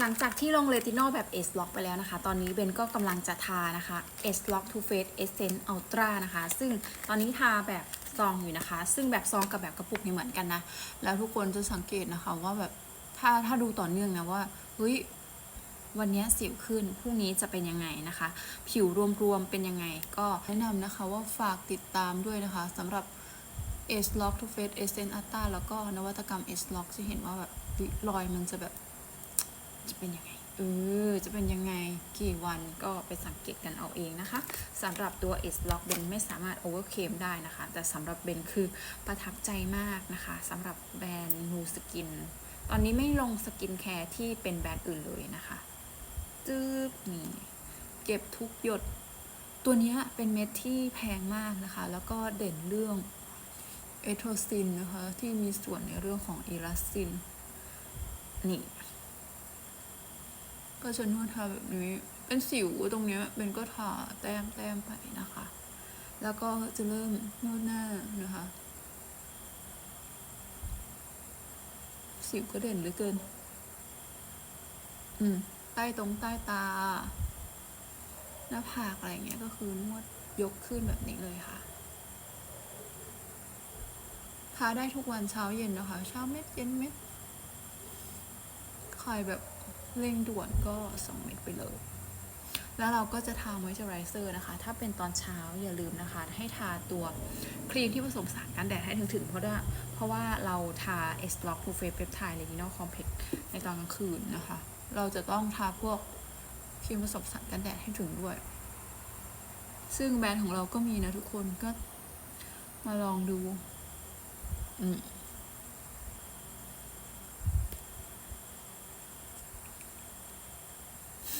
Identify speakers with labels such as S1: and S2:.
S1: หลังจากที่ลงเลตินอลแบบ S Lock ไปแล้วนะคะ ตอนนี้เบนก็กำลังจะทานะคะ S Lock Too Faced Essence Ultra นะคะ ซึ่งตอนนี้ทาแบบซองอยู่นะคะ ซึ่งแบบซองกับแบบกระปุกนี่เหมือนกันนะ แล้วทุกคนจะสังเกตนะคะว่าแบบถ้าถ้าดูต่อเนื่องนะว่าเฮ้ยวันนี้สิวขึ้น พรุ่งนี้จะเป็นยังไงนะคะ ผิวรวมๆเป็นยังไง ก็แนะนำนะคะว่าฝากติดตามด้วยนะคะสำหรับ S Lock Too Faced Essence Ultra แล้วก็นวัตกรรม S Lock จะเห็นว่าแบบรอยมันจะแบบ จะเป็นยังไงเออจะเป็นยังไงกี่วันก็ไปสังเกตกันเอาเองนะคะสำหรับตัว S Lock เบนไม่สามารถ overcame ได้นะคะ แต่สำหรับเบนคือประทับใจมากนะคะสำหรับแบรนด์ Nu Skin ตอนนี้ไม่ลงสกินแคร์ที่เป็นแบรนด์อื่นเลยนะคะจึ๊บนี่เก็บทุกหยด ตัวนี้เป็นเม็ดที่แพงมากนะคะ แล้วก็เด่นเรื่องเอโทรซินนะคะ ที่มีส่วนในเรื่องของอีลาสซินนี่ ก็จะนวดทาแบบนี้ เป็นสิวตรงเนี้ยเป็นก็ทาแต้มแต้มไปนะคะ แล้วก็จะเริ่มนวดหน้านะคะ สิวก็เด่นเหลือเกิน อืม ใต้ตรงใต้ตา หน้าผากอะไรเงี้ยก็คือนวดยกขึ้นแบบนี้เลยค่ะทาได้ทุกวันเช้าเย็นนะคะ เช้าเม็ดเย็นเม็ดใครแบบ เร่งด่วนก็ 2 เม็ดไปเลย แล้วเราก็จะทามอยเจอไรเซอร์นะคะ ถ้าเป็นตอนเช้าอย่าลืมนะคะ ให้ทาตัวครีมที่ผสมสารกันแดดให้ถึงๆเพราะว่าเพราะว่าเราทา S Lock Full Face Peptide Retinol Complex ในตอนกลางคืนนะคะ เราจะต้องทาพวกครีมผสมสารกันแดดให้ถึงด้วย ซึ่งแบรนด์ของเราก็มีนะทุกคนก็มาลองดู อืม